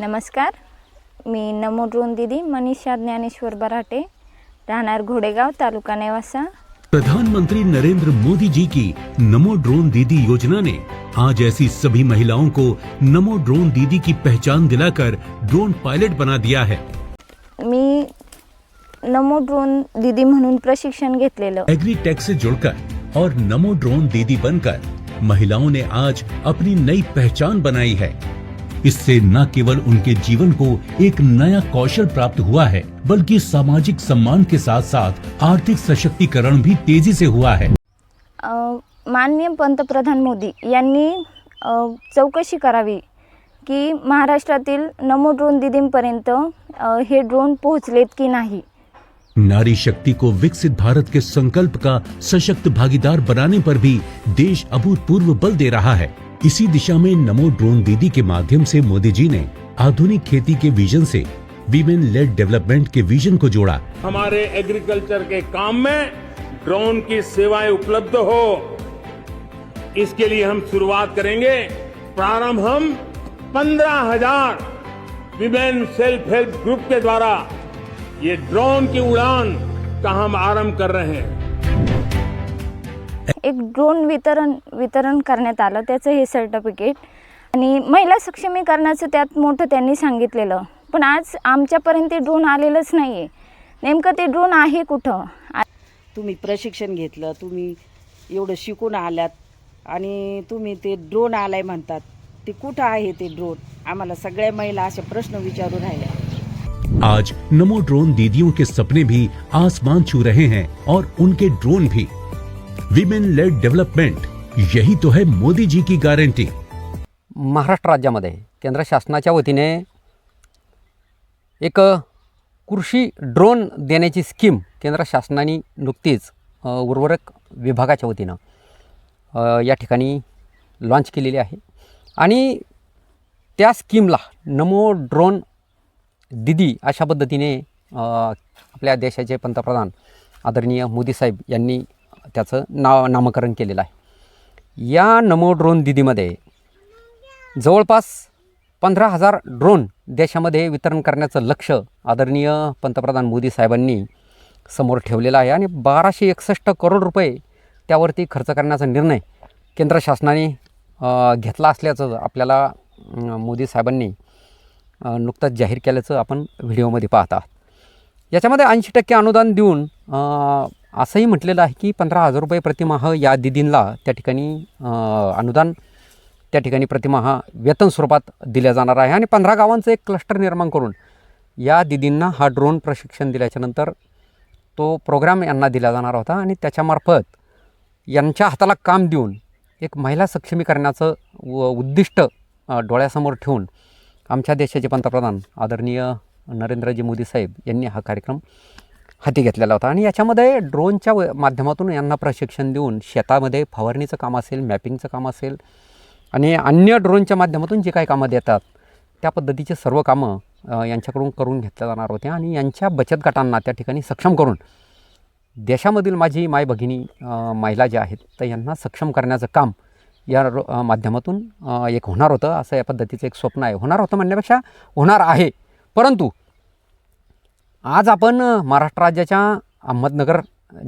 नमस्कार मी नमो ड्रोन दिदी मनीषा ज्ञानेश्वर बराटे राहणार घोडेगाव तालुका नेवासा. प्रधानमंत्री नरेंद्र मोदी जी की नमो ड्रोन दीदी योजना ने आज ऐसी सभी महिलाओं को नमो ड्रोन दीदी की पहचान दिलाकर ड्रोन पायलट बना दिया है। मी नमो ड्रोन दीदी म्हणून प्रशिक्षण घेतलेलं. एग्रीटेक से जुड़कर और नमो ड्रोन दीदी बनकर महिलाओं ने आज अपनी नई पहचान बनाई है। इससे न केवल उनके जीवन को एक नया कौशल प्राप्त हुआ है बल्कि सामाजिक सम्मान के साथ साथ आर्थिक सशक्तिकरण भी तेज़ी से हुआ है। माननीय पंतप्रधान मोदी यांनी चौकशी करावी की महाराष्ट्रातील नमो ड्रोन दिदींपर्यंत हे ड्रोन पोहोचलेत की नाही. नारी शक्ति को विकसित भारत के संकल्प का सशक्त भागीदार बनाने पर भी देश अभूतपूर्व बल दे रहा है। इसी दिशा में नमो ड्रोन दीदी के माध्यम से मोदी जी ने आधुनिक खेती के विजन से वीमेन लेड डेवलपमेंट के विजन को जोड़ा। हमारे एग्रीकल्चर के काम में ड्रोन की सेवाएँ उपलब्ध हो, इसके लिए हम शुरुआत करेंगे। प्रारंभ हम पंद्रह हज़ार विमेन सेल्फ हेल्प ग्रुप के द्वारा। ये ड्रोन की उड़ान का हम आरंभ कर रहे हैं? एक ड्रोन वितरण वितरण करण्यात आलं. त्याचं हे सर्टिफिकेट आणि महिला सक्षमीकरणाचं त्यात मोठं त्यांनी सांगितलेलं. पण आज आमच्यापर्यंत ते ड्रोन आलेलंच नाही आहे नेमकं ते ड्रोन आहे कुठं? तुम्ही प्रशिक्षण घेतलं तुम्ही एवढं शिकून आल्यात आणि तुम्ही ते ड्रोन आलाय म्हणतात. ते कुठं आहे ते ड्रोन आम्हाला सगळ्या महिला असे प्रश्न विचारून राहिल्या. आज नमो ड्रोन दीदियों के सपने भी आसमान छू रहे हैं और उनके ड्रोन भी। विमेन लेड डेव्हलपमेंट यही तो है मोदी जी की गारंटी महाराष्ट्र राज्यामध्ये केंद्र शासनाच्या वतीने एक कृषी ड्रोन देण्याची स्कीम केंद्र शासनाने नुकतीच उर्वरक विभागाच्या वतीनं या ठिकाणी लॉन्च केलेली आहे. आणि त्या स्कीमला नमो ड्रोन दिदी अशा पद्धतीने आपल्या देशाचे पंतप्रधान आदरणीय मोदी साहेब यांनी त्याचं नाव नामकरण केलेलं आहे. या नमो ड्रोन दिदीमध्ये जवळपास पंधरा हजार ड्रोन देशामध्ये वितरण करण्याचं लक्ष आदरणीय पंतप्रधान मोदी साहेबांनी समोर ठेवलेलं आहे आणि बाराशे एकसष्ट करोड रुपये त्यावरती खर्च करण्याचा निर्णय केंद्र शासनाने घेतला असल्याचं आपल्याला मोदी साहेबांनी अ, नुकतंच जाहीर केल्याचं आपण व्हिडिओमध्ये पाहत. आहात याच्यामध्ये ऐंशी टक्के अनुदान देऊन असंही म्हटलेलं आहे की पंधरा हजार रुपये प्रतिमाह या दिदींना त्या ठिकाणी अनुदान त्या ठिकाणी प्रतिमाह वेतन स्वरूपात दिल्या जाणार आहे. आणि पंधरा गावांचं एक क्लस्टर निर्माण करून या दिदींना हा ड्रोन प्रशिक्षण दिल्याच्यानंतर तो प्रोग्राम यांना दिला जाणार होता आणि त्याच्यामार्फत यांच्या हाताला काम देऊन एक महिला सक्षमीकरणाचं व उद्दिष्ट डोळ्यासमोर ठेवून आमच्या देशाचे पंतप्रधान आदरणीय नरेंद्रजी मोदी साहेब यांनी हा कार्यक्रम हाती घेतलेला होता. आणि याच्यामध्ये ड्रोनच्या व- माध्यमातून यांना प्रशिक्षण देऊन शेतामध्ये फवारणीचं काम असेल मॅपिंगचं काम असेल आणि अन्य ड्रोनच्या माध्यमातून जे काही कामं देतात त्या पद्धतीचे सर्व कामं यांच्याकडून करून घेतल्या जाणार होत्या. आणि यांच्या बचत गटांना त्या ठिकाणी सक्षम करून देशामधील माझी माय भगिनी महिला ज्या आहेत तर यांना सक्षम करण्याचं काम या माध्यमातून एक होणार होतं. असं या पद्धतीचं एक स्वप्न आहे. होणार होतं म्हणण्यापेक्षा होणार आहे. परंतु आज आपण महाराष्ट्र राज्याच्या अहमदनगर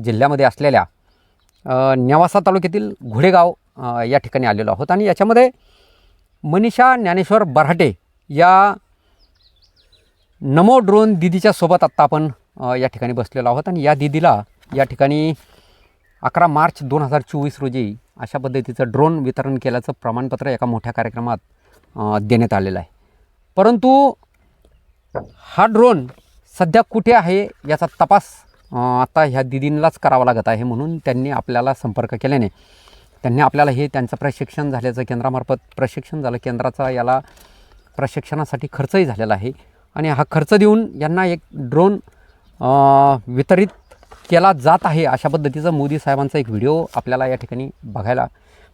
जिल्ह्यामध्ये असलेल्या नेवासा तालुक्यातील घोडेगाव या ठिकाणी आलेलो आहोत. आणि याच्यामध्ये मनीषा ज्ञानेश्वर बराटे या नमो ड्रोन दिदीच्या सोबत आत्ता आपण या ठिकाणी बसलेलो आहोत. आणि या दिदीला या ठिकाणी अकरा मार्च दोन हजार चोवीस रोजी अशा पद्धतीचं ड्रोन वितरण केल्याचं प्रमाणपत्र एका मोठ्या कार्यक्रमात देण्यात आलेलं आहे. परंतु हा ड्रोन सध्या कुठे आहे याचा तपास आता ह्या दिदींनाच करावा लागत आहे म्हणून त्यांनी आपल्याला संपर्क केल्याने. त्यांनी आपल्याला हे त्यांचं प्रशिक्षण झाल्याचं केंद्रामार्फत प्रशिक्षण झालं. केंद्राचा याला प्रशिक्षणासाठी खर्चही झालेला आहे. आणि हा खर्च देऊन यांना एक ड्रोन वितरित केला जात आहे अशा पद्धतीचा मोदी साहेबांचा एक व्हिडिओ आपल्याला या ठिकाणी बघायला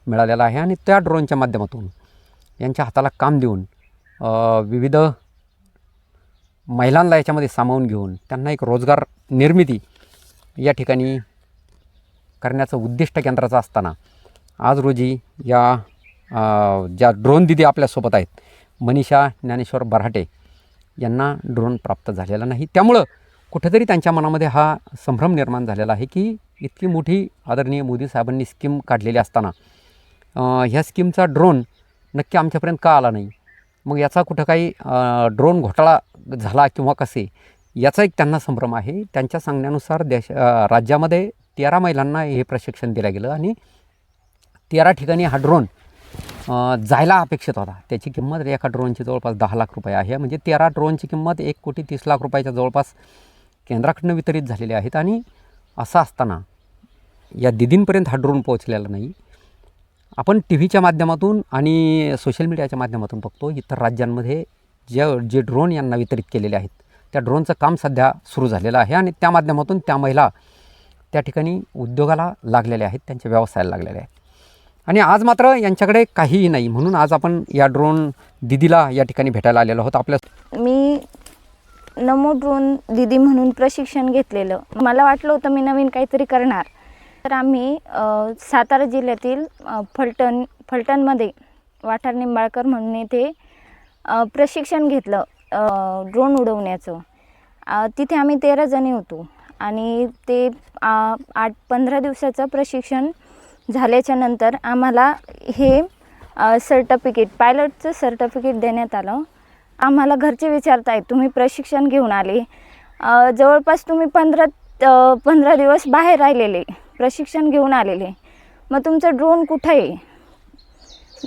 मिळालेला आहे. आणि त्या ड्रोनच्या माध्यमातून यांच्या हाताला काम देऊन विविध महिलांना याच्यामध्ये सामावून घेऊन त्यांना एक रोजगार निर्मिती या ठिकाणी करण्याचं उद्दिष्ट केंद्राचं असताना आज रोजी या ज्या ड्रोन दिदी आपल्यासोबत आहेत मनीषा ज्ञानेश्वर बऱ्हाटे यांना ड्रोन प्राप्त झालेला नाही. त्यामुळं कुठेतरी त्यांच्या मनामध्ये हा संभ्रम निर्माण झालेला आहे की इतकी मोठी आदरणीय मोदी साहेबांनी स्कीम काढलेली असताना ह्या स्कीमचा ड्रोन नक्की आमच्यापर्यंत का आला नाही? मग याचा कुठं काही ड्रोन घोटाळा झाला किंवा कसे याचा एक त्यांना संभ्रम आहे. त्यांच्या सांगण्यानुसार देश राज्यामध्ये तेरा महिलांना हे प्रशिक्षण दिलं गेलं आणि तेरा ठिकाणी हा ड्रोन जायला अपेक्षित होता. त्याची किंमत एका ड्रोनची जवळपास दहा लाख रुपये आहे. म्हणजे तेरा ड्रोनची किंमत एक कोटी तीस लाख रुपयाच्या जवळपास केंद्राकडनं वितरित झालेले आहेत आणि असं असताना या दिदींपर्यंत हा ड्रोन पोहोचलेला नाही. आपण टी व्हीच्या माध्यमातून आणि सोशल मीडियाच्या माध्यमातून बघतो इतर राज्यांमध्ये जे जे ड्रोन यांना वितरित केलेले आहेत त्या ड्रोनचं काम सध्या सुरू झालेलं आहे आणि त्या माध्यमातून त्या महिला त्या ठिकाणी उद्योगाला लागलेल्या आहेत त्यांच्या व्यवसायाला लागलेल्या आहेत. आणि आज मात्र यांच्याकडे काहीही नाही. म्हणून आज आपण या ड्रोन दिदीला या ठिकाणी भेटायला आलेलो आहोत. आपल्या मी नमो ड्रोन दिदी म्हणून प्रशिक्षण घेतलेलं. मला वाटलं होतं मी नवीन काहीतरी करणार. तर आम्ही सातारा जिल्ह्यातील फलटण फलटणमध्ये वाठार निंबाळकर म्हणून येथे प्रशिक्षण घेतलं ड्रोन उडवण्याचं. तिथे आम्ही तेरा जणी होतो आणि ते आठ पंधरा दिवसाचं प्रशिक्षण झाल्याच्यानंतर आम्हाला हे सर्टिफिकेट पायलटचं सर्टिफिकेट देण्यात आलं. आम्हाला घरचे विचारतायत तुम्ही प्रशिक्षण घेऊन आले. जवळपास तुम्ही पंधरा पंधरा दिवस बाहेर राहिलेले प्रशिक्षण घेऊन आलेले. मग तुमचं ड्रोन कुठं आहे?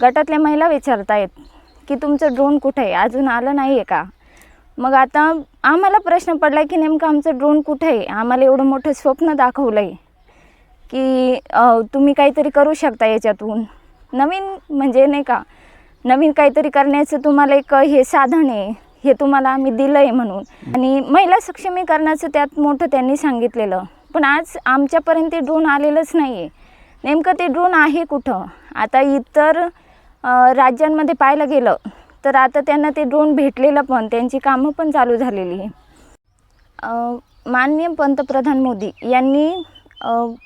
गटातल्या महिला विचारतायत की तुमचं ड्रोन कुठं आहे? अजून आलं नाही आहे का? मग आता आम्हाला प्रश्न पडला की नेमकं आमचं ड्रोन कुठं आहे? आम्हाला एवढं मोठं स्वप्न दाखवलं आहे की तुम्ही काहीतरी करू शकता याच्यातून. नवीन म्हणजे नाही का नवीन काहीतरी करण्याचं तुम्हाला एक हे साधन आहे. हे तुम्हाला आम्ही दिलं आहे म्हणून. आणि महिला सक्षमीकरणाचं त्यात मोठं त्यांनी सांगितलेलं. पण आज आमच्यापर्यंत ते ड्रोन आलेलंच नाही आहे नेमकं ते ड्रोन आहे कुठं? आता इतर राज्यांमध्ये पाहायला गेलं तर आता त्यांना ते ड्रोन भेटलेलं पण त्यांची कामं पण चालू झालेली आहे. माननीय पंतप्रधान मोदी यांनी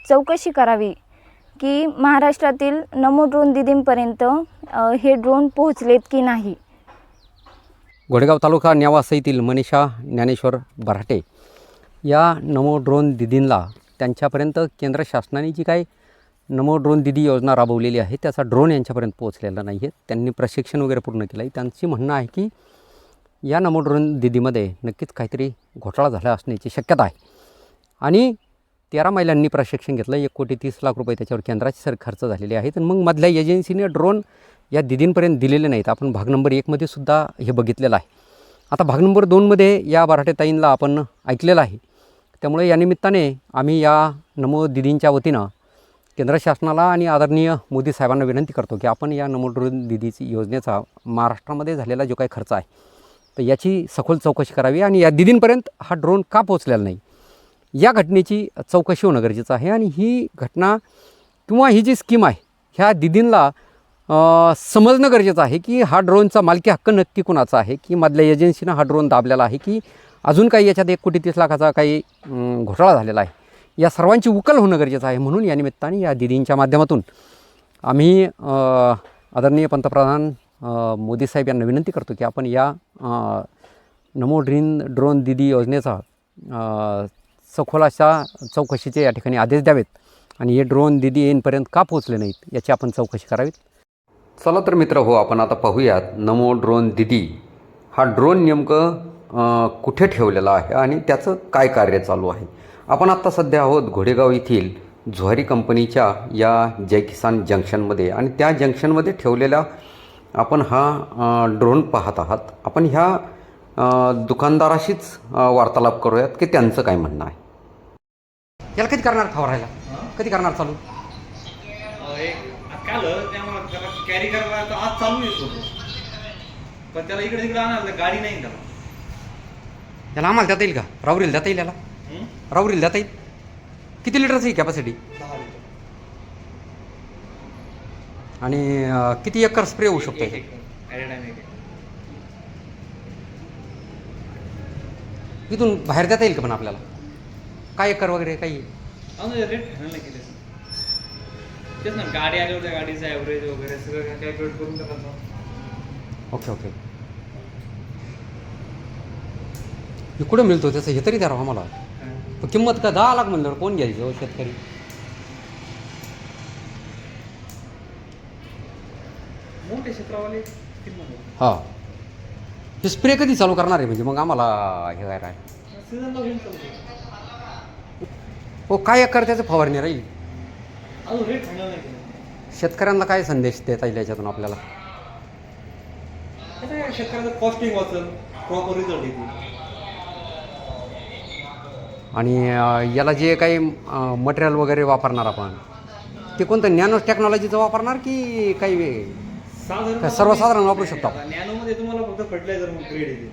चौकशी करावी की महाराष्ट्रातील नमो ड्रोन दिदींपर्यंत हे ड्रोन पोहोचलेत की नाही. घोडेगाव तालुका नेवासा येथील मनीषा ज्ञानेश्वर बराटे या नमो ड्रोन दिदींना त्यांच्यापर्यंत केंद्र शासनाने जी काही नमो ड्रोन दिदी योजना राबवलेली आहे. त्याचा ड्रोन यांच्यापर्यंत पोहोचलेला नाही आहे त्यांनी प्रशिक्षण वगैरे पूर्ण केलं आहे त्यांची म्हणणं आहे की या नमो ड्रोन दिदीमध्ये नक्कीच काहीतरी घोटाळा झाला असण्याची शक्यता आहे. आणि तेरा महिलांनी प्रशिक्षण घेतलं. एक कोटी तीस लाख रुपये त्याच्यावर केंद्राचे सर खर्च झालेले आहेत. आणि मग मधल्या एजन्सीने ड्रोन या दिदींपर्यंत दिलेले नाहीत. आपण भाग नंबर एकमध्ये सुद्धा हे बघितलेलं आहे. आता भाग नंबर दोनमध्ये या बराठेताईंला आपण ऐकलेलं आहे. त्यामुळे या निमित्ताने आम्ही या नमो दिदींच्या वतीनं केंद्र शासनाला आणि आदरणीय मोदी साहेबांना विनंती करतो की आपण या नमो ड्रोन दिदीची योजनेचा महाराष्ट्रामध्ये झालेला जो काही खर्च आहे तर याची सखोल चौकशी करावी आणि या दिदींपर्यंत हा ड्रोन का पोहोचलेला नाही? या घटनेची चौकशी होणं गरजेचं आहे आणि ही घटना किंवा ही जी स्कीम आहे ह्या दिदींला समजणं गरजेचं आहे की हा ड्रोनचा मालकी हक्क नक्की कुणाचा आहे की मधल्या एजन्सीनं हा ड्रोन दाबलेला आहे की अजून काही याच्यात एक कोटी तीस लाखाचा काही घोटाळा झालेला आहे. या सर्वांची उकल होणं गरजेचं आहे म्हणून या निमित्ताने या दिदींच्या माध्यमातून आम्ही आदरणीय पंतप्रधान मोदी साहेब यांना विनंती करतो की आपण या नमो ड्रीन ड्रोन दिदी योजनेचा सखोल अशा चौकशीचे या ठिकाणी आदेश द्यावेत आणि हे ड्रोन दिदी येईनपर्यंत का पोहोचले नाहीत याची आपण चौकशी करावीत. चला तर मित्र हो आपण आता पाहूयात नमो ड्रोन दिदी. हा ड्रोन नेमकं कुठे ठेवलेला आहे आणि त्याचं काय कार्य चालू आहे? आपण आत्ता सध्या आहोत घोडेगाव येथील झुहारी कंपनीच्या या जय किसान जंक्शनमध्ये आणि त्या जंक्शनमध्ये ठेवलेला आपण हा ड्रोन पाहत आहात. आपण ह्या दुकानदाराशीच वार्तालाप करूयात की त्यांचं काय म्हणणं आहे. याला कधी करणार फवारायला कधी करणार चालू? काल त्याला कॅरी करायला आज चालू येतो पण त्याला इकडे तिकडे आणणार गाडी नाही त्याला याला आम्हाला देता येईल का? राहुरीला देता येईल याला? राहुरील जाता येईल किती लिटरची आहे कॅपॅसिटी आणि किती एकर स्प्रे होऊ शकतो तिथून हे? इथून बाहेर जाता येईल का पण आपल्याला? काय एकर वगैरे काही? रेट तेच ना गाडी गाडीचा ॲव्हरेज वगैरे सगळं कॅल्क्युलेट करून ओके ओके. इकडे मिळतो हो त्याचं? हे तरी द्या मला पण किंमत का दहा लाख म्हणल्यावर कोण घ्यायचं हो शेतकरी? मोठे क्षेत्रावाले किंमत हां. हे स्प्रे कधी चालू करणार आहे? म्हणजे मग आम्हाला हे काय राहील? सीझनला होईल चालू हो काय एकर त्याचं फवारणी राहील? अजून रेट फायनल नाही केलं शेतकऱ्यांना काय संदेश देता येईल याच्यातून आपल्याला? कसं आहे शेतकऱ्याचं कॉस्टिंग वाचल प्रॉपर रिझल्ट येतील. आणि याला जे काही मटेरियल वगैरे वापरणार आपण ते कोणतं नॅनो टेक्नॉलॉजीचं वापरणार की काही काय सर्वसाधारण वापरू शकतो आपण? नॅनोमध्ये तुम्हाला फक्त फर्टिलायझर ग्रेड येते.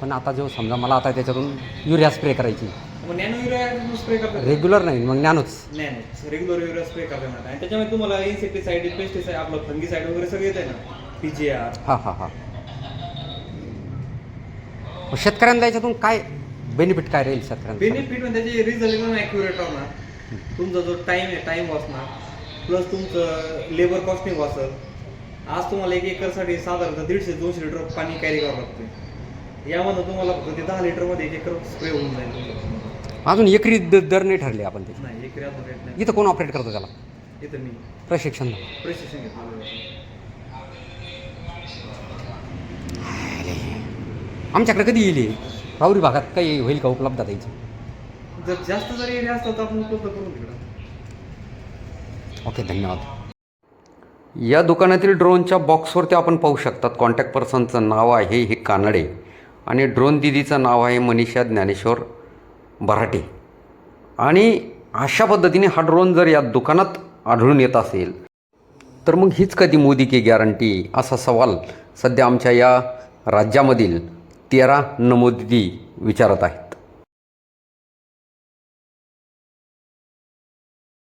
पण आता जो समजा मला आता त्याच्यातून युरिया स्प्रे करायची. मग नॅनो युरिया स्प्रे करतात रेग्युलर नाही मग नॅनोच नॅनो रेग्युलर युरिया स्प्रे करतात आणि त्याच्यामध्ये तुम्हाला इन्सेक्टिसाइड पेस्टिसाइड आपलं फंगीसाइड वगैरे सगळं येत ना? पीजीआर हां हां हां. शेतकऱ्यांना याच्यातून काय बेनिफिट काय राहील शेतकऱ्यांना बेनिफिट म्हणजे त्याचे रिझल्ट एकदम ॲक्युरेट राहणार. तुमचा जो टाईम आहे टाईम वाचणार. प्लस तुमचं लेबर कॉस्टिंग वाचल. आज तुम्हाला एक एकरसाठी साधारणतः दीडशे दोनशे लिटर पाणी कॅरी करावं लागते. यामध्ये तुम्हाला फक्त ते दहा लिटरमध्ये एक एकर स्प्रे होऊन जाईल. तुमचं. अजून एकरी द- दर नाही ठरले आपण त्याचे नाही एकरी अजून रेट नाही. इथं कोण ऑपरेट करतो त्याला? इथं मी. प्रशिक्षण. प्रशिक्षण घेतलं आमच्याकडे कधी येईल हे? राहुरी भागात काही होईल का उपलब्ध त्याची जर जास्त जर एरिया तर आपण उपलब्ध करून तिकडं ओके धन्यवाद. या दुकानातील ड्रोनच्या बॉक्सवरती आपण पाहू शकतात कॉन्टॅक्ट पर्सनचं नाव आहे हे कानडे आणि ड्रोन दिदीचं नाव आहे मनीषा ज्ञानेश्वर बराटे. आणि अशा पद्धतीने हा ड्रोन जर या दुकानात आढळून येत असेल तर मग हीच कधी मोदी की गॅरंटी असा सवाल सध्या आमच्या या राज्यामधील तेरा नमोदिती विचारत आहेत.